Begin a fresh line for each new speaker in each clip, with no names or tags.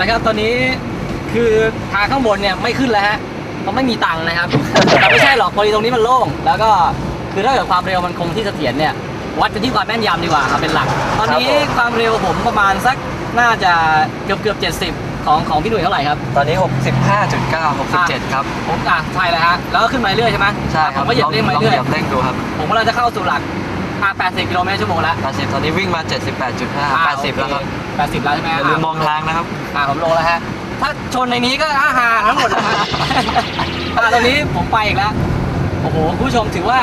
นะครับตอนนี้คือทางข้างบนเนี่ยไม่ขึ้นแล้วฮะเพราะไม่มีตังค์นะครับ แต่ไม่ใช่หรอกพอดีตรงนี้มันโล่ง แล้วก็คือถ้าเกิดความเร็วมันคงที่เสถียรเนี่ย วัดกันที่ความแม่นยำดีกว่าครับเป็นหลัก ตอนนี้
ครับผม
ความเร็วผมประมาณสักน่าจะเกือบเกือบเจ็ดสิบของของพี่หนุ่ยเท่าไหร่ครับ
ตอนนี้ 65.9 67 ครับ
ผมอะใช่แล้วฮะ แล้วก็ขึ้นมาเรื่อยใช่ไหม
ใช่ค
ผ
รับ
มก็เหยียบเร่งมา
ลอง
เรื่อย
เหยียบเร่งดูครับ
ผมกำลังจะเข้าสู่หลัก อะ80กิโลเมตรชั่วโมงแล้ว
80 ตอนนี้วิ่งมา 78.5 80 แล้วครับ
80 แล้วใช่ไหม
อย่าลืมมองทางนะครับ
อ่าผมลงแล้วฮะ ถ้าชนในนี้ก็อาหาทั้งหมดนะฮะ อ่าตอนนี้ผมไปอีกแล้ว โอ้โหคุณผู้ชมถือว่า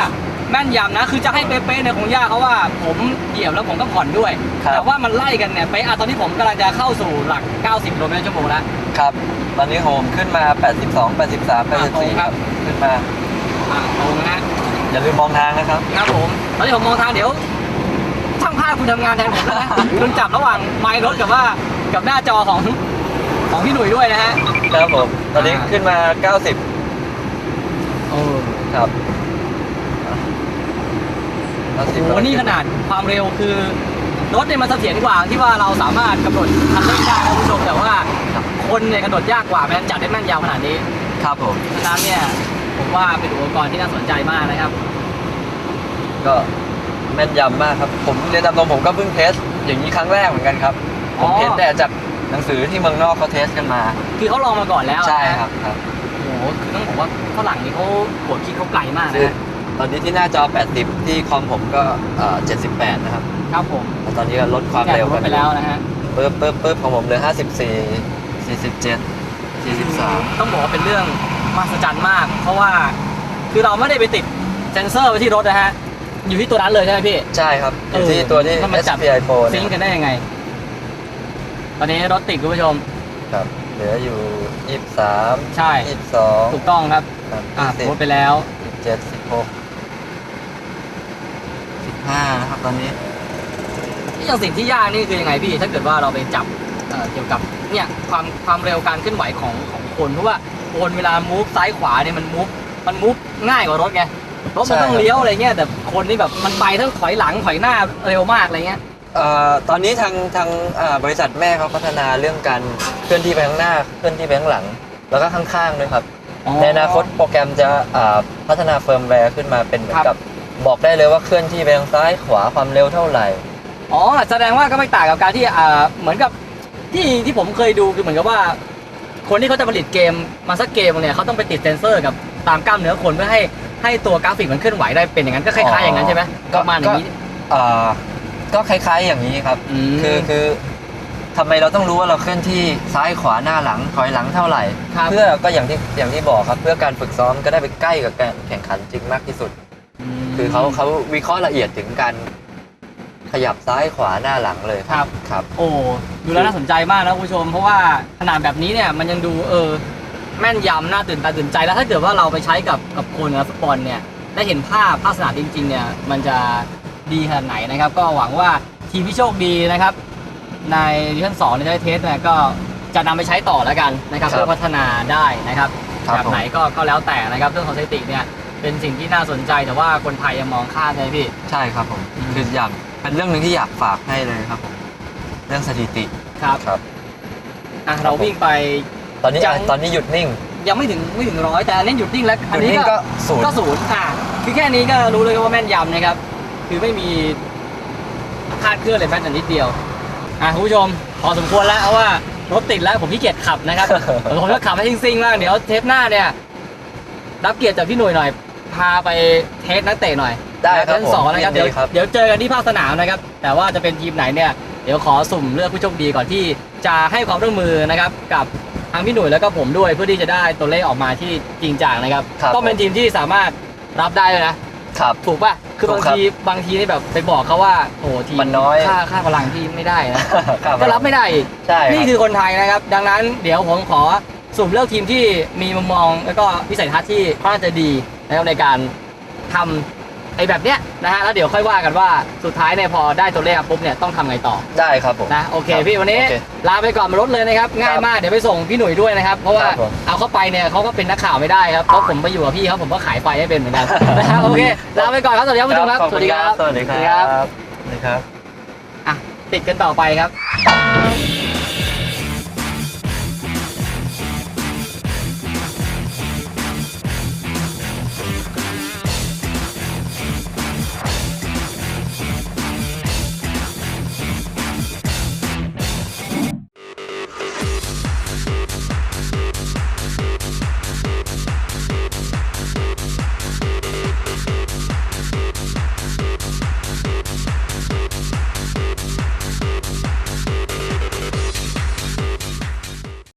แม่นยำนะ คือจะให้เป๊ะๆเนี่ยคงยากเพราะว่าผมเหยียบแล้วผมต้องผ่อนด้วย
ครับ
แต่ว่ามันไล่กันเนี่ยไปะอะตอนนี้ผมกำลังจะเข้าสู่หลัก 90กิโลเมตรชั่วโมงแล้ว
ครับ ตอนนี้โฮมขึ้นมา 82 83 84 ครับ ขึ้นมา
อ่าตรงนะฮะ
อย่าลืมมองทางนะครับ
ครับผมตอนนี้ผมมองทางเดี๋ยวช่างภาพคุณทำงานแทนผมแล้วนะคุณจับระหว่างไมค์รถกับว่ากับหน้าจอของของพี่หนุ่ยด้วยนะฮะ
ครับผม ตอนนี้
อ่า
ขึ้นมา 90
โอ้
ครับ
โอ้โหนี่ขนาดความเร็วคือรถเนี่ยมันเสถียรกว่าที่ว่าเราสามารถกำหนดคันเร่งได้นะคุณผู้ชมแต่ว่า
ครับ
คนเนี่ยกำหนดยากกว่าแม้นจัดได้แม่นยำขนาดนี้
ครับผม
ฉะนั้นเนี่ยผม ว่าเป็นอุปกรณ์ที่น่าสนใจมากนะครับ
ก็แม่นยำมากครับ ผมเรียนตามตรงผมก็เพิ่งเทส อย่างนี้ครั้งแรกเหมือนกันครับผ
อ๋
ม
อ
เห็นแต่จากหนังสือที่เมืองนอกเขาเทสกันมา
คือเขาลองมาก่อนแล้ว
ใช่
นะครับ
ครับ
โอ้โหคือต้องบอกว่าฝรั่งนี่เขาโหดคิดเขาไกลมาก
คือ
นะ
ตอนนี้ที่หน้าจอ 80 ที่คอมผมก็เอ่อ78 นะครับ
ครับผม
แล้วตอนนี้ก็ลดความ
เนี่ย
เร็ว
ล
กั
ด
น
ไปแล้วนะฮะ
ปึ๊บปึ๊บปึ๊บของผมเหลือ54 47 43
ต้องบอกว่าเป็นเรื่อง มหัศจรรย์มาก เพราะว่าคือเราไม่ได้ไปติดเซนเซอร์ไว้ที่รถนะฮะ อยู่ที่ตัวนั้นเลยใช่ไหมพี่
ใช่ครับอยู่ที่ตัวที่
เออมันจับ
SPI Pro
ซิง
เนี่ย
ก์กันได้ยังไง ตอนนี้รถติดคุณผู้ชม
ครับเหลืออยู่23
ใช่
22
ถูกต้องครับ
ครับ
อะ
20
โพสต์ไปแล้ว
17 16 15นะครับตอนนี้
ที่อย่างสิ่งที่ยากนี่คือยังไงพี่ ถ้าเกิดว่าเราไปจับเอ่อเกี่ยวกับเนี่ยความความเร็วการเคลื่อนไหวของของคนเพราะว่า คนเวลามูฟซ้ายขวาเนี่ยมันมูฟมันมูฟง่ายกว่ารถไงรถมันต้อง
ใช่ครับ
เลี้ยวอะไรเงี้ยแต่คนนี่แบบมันไปทั้งถอยหลังถอยหน้าเร็วมากอะไรเงี้ย
เอ่อตอนนี้ทางทางอ่าบริษัทแม่เขาพัฒนาเรื่องการเคลื่อนที่ไปข้างหน้าเคลื่อนที่ไปข้างหลัง แล้วก็ข้างๆด้วยครับ ในอนาคตโปรแกรมจะอ่าพัฒนาเฟิร์มแวร์ขึ้นมาเป็นเหมือนกับบอกได้เลยว่าเคลื่อนที่ไปทางซ้ายขวาความเร็วเท่าไหร่
อ๋อแสดงว่าก็ไม่ต่างกับการที่อ่าเหมือนกับที่ที่ผมเคยดูคือเหมือนกับว่า คนที่เขาจะผลิตเกมมาสักเกมเนี่ยเขาต้องไปติดเซนเซอร์กับตามกล้ามเนื้อคนเพื่อให้ให้ตัวกราฟิกมันเคลื่อนไหวได้เป็นอย่างนั้นก็คล้ายๆอย่างนั้นใช่ไหม
ก็
ประมาณอย่างนี้
อ่าก็คล้ายๆอย่างนี้ครับ
ม
คือคือทำไมเราต้องรู้ว่าเราเคลื่อนที่ซ้ายขวาหน้าหลังถอยหลังเท่าไหร่
ครับ
เพื่อก็อย่างที่อย่างที่บอกครับ เพื่อการฝึกซ้อมก็ได้ไปใกล้กับการแข่งขันจริงมากที่สุด
ม
คือเขาเขาวิเคราะห์ละเอียดถึงการ ขยับซ้ายขวาหน้าหลังเลย
ครับ
ครับ
โอ้ดูแล้วน่าสนใจมากนะคุณผู้ชม เพราะว่าขนาดแบบนี้เนี่ยมันยังดูเออแม่นยำน่าตื่นตาตื่นใจแล้วถ้าเกิดว่าเราไปใช้กับกับคนนะฟุตบอลเนี่ยได้เห็นภาพภาพสนามจริง ๆ เนี่ยมันจะดีขนาดไหนนะครับ ก็หวังว่าทีมที่โชคดีนะครับ ในดิวิชั่นสองในได้เทสเนี่ยก็จะนำไปใช้ต่อแล้วกันนะครับ
ครับ
เพื่อพัฒนาได้นะครับ
ครับ
แบบไหนก็ก็แล้วแต่นะครับเรื่องของสถิติเนี่ยเป็นสิ่งที่น่าสนใจแต่ว่าคนไทยยังมองข้ามเลยพี่
ใช่ครับผม
อืม
คืออย่าง เป็นเรื่องหนึ่งที่อยากฝากให้เลยครับผมเรื่องสถิติ
ครับ
ครับ
อะเราวิ่งไป
ตอนนี้
จัง
อะตอนนี้หยุดนิ่ง
ยังไม่ถึงไม่ถึงร้อยแต่อันนี้หยุดนิ่งแล้ว
ห
อั
ยุ
น
ด
นี้
นิ่ง
ก็
ก็ศูนย์
ก็ศูนย์อะคือแค่นี้ก็รู้เลยว่าแม่นยำนะครับ คือไม่มีคลาดเคลื่อนเลยแม้แต่นิดเดียว อะคุณผู้ชมพอสมควรแล้วเพราะว่ารถติดแล้วผมขี้เกียจขับนะครับเดี๋ยวผมจะขับให้ซิ่งๆบ้างเดี๋ยวเทปหน้าเนี่ย รับเกียรติจากพี่หน่วยหน่อย พาไปเทสนักเตะหน่อย
ได้ครับ
เทสสองนะครับ
ผมยิ
เดี๋ย
น
ว
ดีครับ
เดี๋ยวเจอกันที่ภาคสนามนะครับ แต่ว่าจะเป็นทีมไหนเนี่ยเดี๋ยวขอสุ่มเลือกผู้โชคดีก่อนที่จะให้ความร่วมมือนะครับกับทางพี่หนุ่ยแล้วก็ผมด้วยเพื่อที่จะได้ตัวเลขออกมาที่จริงจังนะครับ
ครับ
ต้องเป็นทีมที่สามารถรับได้เลยนะ
ครับ
ถูกป่ะ คือบาง
ถูกครับ
ทีบางทีนี่แบบไปบอกเขาว่าโอ้โหทีม
มันน้อย
ค่าค่าพลังที่ไม่ได้นะ
ครับ
ก็รับไม่ได้อีก
ใช่ครับ
นี่คือคนไทยนะครับ ดังนั้นเดี๋ยวผมขอสุ่มเลือกทีมที่มีมุมมองแล้วก็วิสัยทัศน์ที่ค่อนข้างจะดี นะครับในการทำไอ้แบบเนี้ยนะฮะแล้วเดี๋ยวค่อยว่ากันว่าสุดท้ายเนี่ยพอได้ตัวเลขมาปุ๊บเนี่ยต้องทำไงต่อ
ได้ครับผม
นะโอเค
ครับ
พี่วันนี้
โอเค
ลาไปก่อนมารถเลยนะครับง่ายมากเดี๋ยวไปส่งพี่หนุ่ยด้วยนะครับ เพราะว่า
ครับผม
เอาเข้าไปเนี่ยเขาก็เป็นนักข่าวไม่ได้ครับเพราะผมไปอยู่กับพี่เขาผมก็ขายไฟให้เป็นเหมือนกัน นะครับโอเคลาไปก่อนครับสวัสดีครับผู้ชมครับ
ขอณ
สวัสดีครับ
สวัสดีครับ สวัสดีครับ
อะติดกันต่อไปครับ